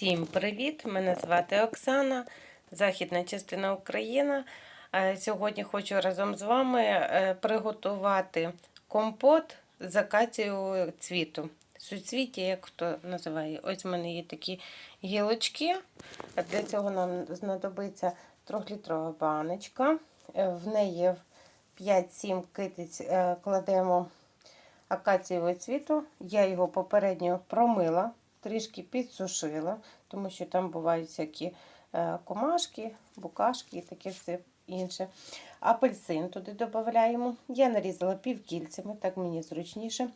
Всім привіт! Мене звати Оксана, західна частина України. Е, Сьогодні хочу разом з вами е, приготувати компот з акацією цвіту. Суцвіття, як хто називає. Ось в мене є такі гілочки. Для цього нам знадобиться 3-літрова баночка. Е, В неї 5-7 китиць кладемо акацієвого цвіту. Я його попередньо промила, трішки підсушила, тому що там бувають всякі е, комашки, букашки і таке все інше. Апельсин туди додаємо. Я нарізала півкільцями, так мені зручніше.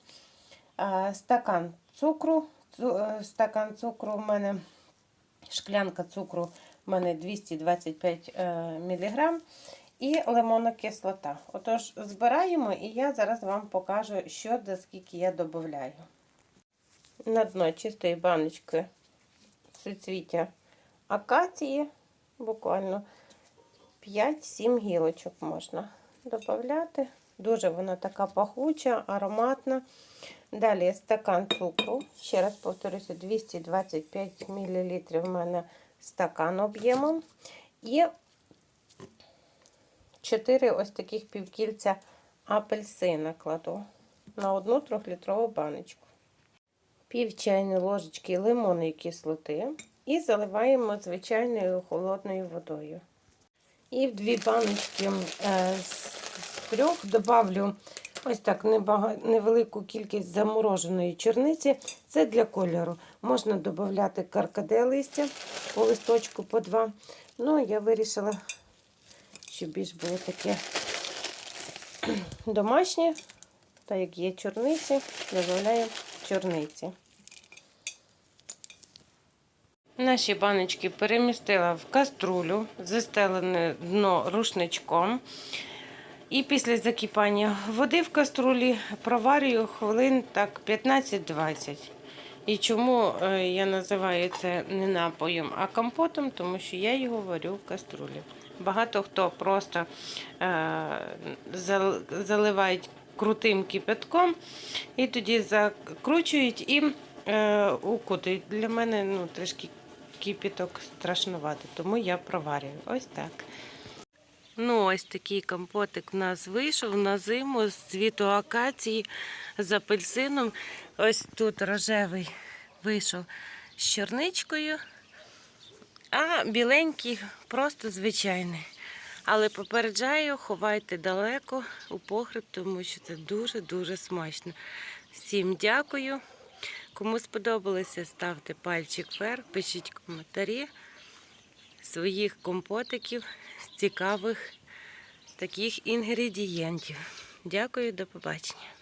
Е, Стакан цукру. Цу- е, Стакан цукру в мене, шклянка цукру в мене 225 мг і лимонна кислота. Отож, збираємо, і я зараз вам покажу, що до скільки я додаю. На дно чистої баночки суцвіття акації, буквально 5-7 гілочок можна додати. Дуже вона така пахуча, ароматна. Далі стакан цукру. Ще раз повторюся, 225 мл в мене стакан об'ємом. І 4 ось таких півкільця апельсина кладу на одну трьохлітрову баночку. Пів чайної ложечки лимонної кислоти і заливаємо звичайною холодною водою. І в дві баночки е, з трьох добавлю ось так невелику кількість замороженої чорниці. Це для кольору. Можна додати каркаде листя по листочку по два. Ну, я вирішила щоб більш було таке домашнє, так як є чорниці, додаємо чорниці. Наші баночки перемістила в каструлю, застелене дно рушничком. І після закипання води в каструлі проварюю хвилин так 15-20. І чому е, я називаю це не напоєм, а компотом, тому що я його варю в каструлі. Багато хто просто е, зал- заливають крутим кипятком і тоді закручують і е, укутують. Для мене ну, трішки кипяток страшнувати, тому я проварюю. Ось так. Ну, ось такий компотик в нас вийшов на зиму з цвіту акації з апельсином. Ось тут рожевий вийшов з чорничкою, а біленький просто звичайний. Але попереджаю, ховайте далеко у погреб, тому що це дуже-дуже смачно. Всім дякую. Кому сподобалося, ставте пальчик вверх, пишіть коментарі своїх компотиків з цікавих таких інгредієнтів. Дякую, до побачення.